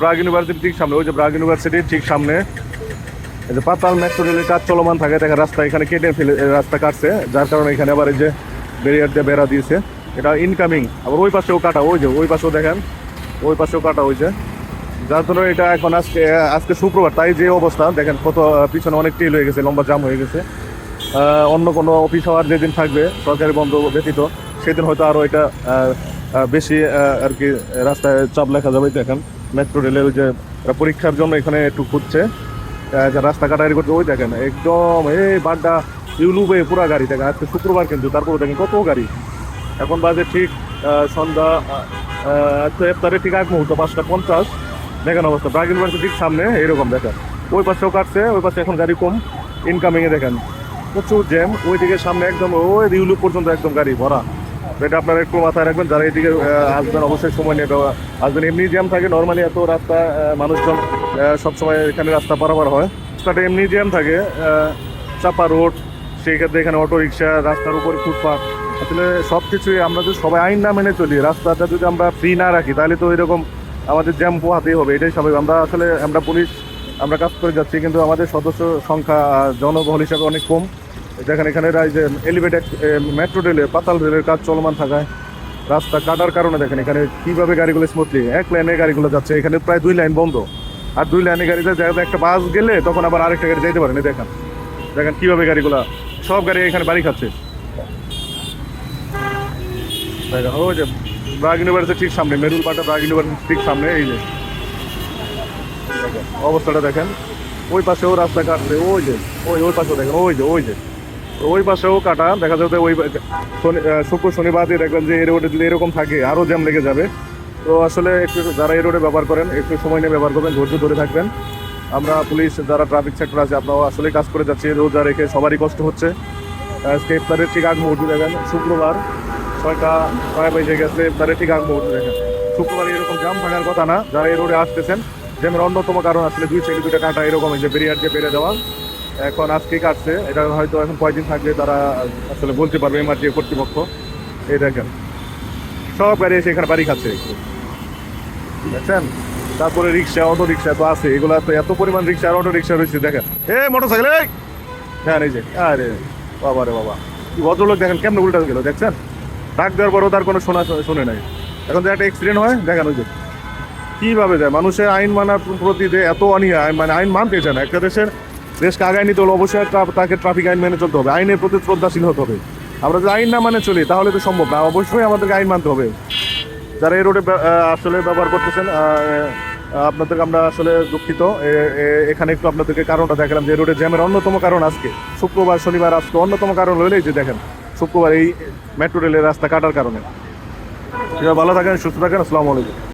Bragg university ঠিক সামনে, ওই যে ব্রাগ ইউনিভার্সিটির ঠিক সামনে। এই যে পাতাল মেট্রো রেলের কাজ চলমান থাকে, দেখেন রাস্তা এখানে কেটে ফেলে রাস্তা কাটছে, যার কারণে এখানে আবার এই যে ব্যারিয়ার দিয়ে বেড়া দিয়েছে। এটা ইনকামিং আবার ওই পাশেও কাটা, ওই যে, ওই পাশেও দেখেন, ওই পাশেও কাটা হয়েছে। যার জন্য এটা এখন আজকে আজকে শুক্রবার, তাই যে অবস্থা, দেখেন কত, পিছনে অনেক টেল হয়ে গেছে, লম্বা জাম হয়ে গেছে। অন্য কোনো অফিস হওয়ার যেদিন থাকবে, সরকারি বন্ধ ব্যতীত, সেদিন হয়তো আরও এটা বেশি আর কি, রাস্তায় চাপ লেখা যাবে, দেখেন। মেট্রো রেলের যে পরীক্ষার জন্য এখানে একটু খুঁজছে। আহ, যে রাস্তা কাটারি করছে ওই দেখেন একদম এই বাড্ডা ইউলুবে পুরা গাড়ি দেখেন আজকে শুক্রবার কিন্তু তারপরে দেখেন কত গাড়ি। এখন বাজে ঠিক সন্ধ্যা আহ, ইফতারে ঠিক এক মুহূর্ত পাঁচটা পঞ্চাশ। দেখেন অবস্থা ব্রাগ ইউনিভার্সিটি ঠিক সামনে এরকম দেখেন। ওই পাশেও কাটছে ওই পাশে এখন গাড়ি কম ইনকামিংয়ে দেখেন। প্রচুর জ্যাম ওই দিকে সামনে একদম ওই রিউলুপ পর্যন্ত একদম গাড়ি ভরা। এটা আপনারা একটু মাথায় রাখবেন যারা এদিকে আসবেন অবশ্যই সময় নিয়ে আসবেন এমনি জ্যাম থাকে নর্মালি এত রাস্তা মানুষজন সবসময় এখানে রাস্তা পারাপার হয়। রাস্তাটা এমনি জ্যাম থাকে চাপা রোড সেই ক্ষেত্রে এখানে অটো রিক্সা রাস্তার উপর ফুটপাথ আসলে সব কিছুই আমরা যদি সবাই আইন না মেনে চলি রাস্তাটা যদি আমরা ফ্রি না রাখি তাহলে তো এরকম আমাদের জ্যাম পোহাতেই হবে এটাই স্বাভাবিক। আমরা আসলে আমরা পুলিশ আমরা কাজ করে যাচ্ছি কিন্তু আমাদের সদস্য সংখ্যা আহ, জনবল হিসাবে অনেক কম। দেখেন, এখানে যে এলিভেটেড মেট্রো রেলের পাতাল রেলের কাজ চলমান থাকায় রাস্তা কাটার কারণে দেখেন, এখানে কীভাবে গাড়িগুলো স্মুথলি এক লাইনে গাড়িগুলো যাচ্ছে, এখানে প্রায় দুই লাইন বন্ধ। আর দুই লাইনে গাড়ি যায় জায়গাতে একটা বাস গেলে তখন আবার আরেকটা গাড়ি যেতে পারেন দেখেন। দেখেন কীভাবে গাড়িগুলো, সব গাড়ি এখানে বাড়ি খাচ্ছে। দেখেন, ওই যে ব্রাগ ঠিক সামনে মেরুল পাটা ব্রাগ ঠিক সামনে, এই যে। অবস্থাটা দেখেন, ওই পাশেও রাস্তা কাটছে, ওই যে, ওই ওই পাশেও দেখেন, ওই যে ওই যে। তো ওই পাশেও কাটা। দেখা যাবে ওই শুক্র শনিবার দিয়ে দেখবেন যে এই রোডে যদি এরকম থাকে আরও জ্যাম লেগে যাবে। তো আসলে একটু যারা এই রোডে ব্যবহার করেন, একটু সময় নিয়ে ব্যবহার করবেন, ধৈর্য ধরে থাকবেন। আমরা পুলিশ, যারা ট্রাফিক সেক্টর আছে, আপনারাও আসলে কাজ করে যাচ্ছি, রোজা রেখে সবারই কষ্ট হচ্ছে। আজকে ইফতারের ঠিক আগ মুহূর্তে দেখেন, শুক্রবার ছয়টা ছয় বেজে গেছে, ইফতারের ঠিক আগ মুহূর্তে দেখেন। শুক্রবার এরকম জাম থাকার কথা না, যারা এই রোডে আসতেছেন যেমন অন্যতম কারণ আসলে দুই সাইডে দুইটা কাটা এরকম যে বেরিয়ার দিয়ে বেড়ে দেওয়া। এখন আজকে কাটছে। এটা হয়তো এখন কয়দিন থাকলে তারা আসলে বলতে পারবে এমআরটি কর্তৃপক্ষ। এই দেখেন সব গাড়ি এসে এখানে বাড়ি খাচ্ছে। দেখছেন? তারপরে রিক্সা অটো রিক্সা তো আছে। এগুলা তো এত পরিমাণ রিক্সা আর অটো রিক্সা রয়েছে দেখেন। এ মোটর সাইকেল হ্যাঁ এই যে আরে বাবা রে বাবা। ভদ্রলোক দেখেন কেমন উল্টা গেল দেখছেন? ডাক দেওয়ার পরও তার কোনো শোনা শুনে নাই। এখন যে একটা অ্যাক্সিডেন্ট হয় দেখেন ওই যে। কীভাবে যায়? মানুষের আইন মানার প্রতি যে এত অনীহা মানে আইন মানতে চায় না। একটা দেশের দেশকে আগায় নিতে হলে অবশ্যই তাকে ট্রাফিক আইন মেনে চলতে হবে। আইনের প্রতি শ্রদ্ধাশীল হতে হবে। আমরা যদি আইন না মানে চলি, তাহলে তো সম্ভব না। অবশ্যই আমাদেরকে আইন মানতে হবে। যারা এই রোডে আসলে ব্যবহার করতেছেন আপনাদেরকে আমরা আসলে দুঃখিত। এখানে একটু আপনাদেরকে কারণটা দেখালাম যে রোডে জ্যামের অন্যতম কারণ আজকে। শুক্রবার, শনিবার, আজকে অন্যতম কারণ হলেই যে দেখেন, শুক্রবার এই মেট্রো রেলের রাস্তা কাটার কারণে। ভালো থাকেন, সুস্থ থাকেন, আসসালামু আলাইকুম।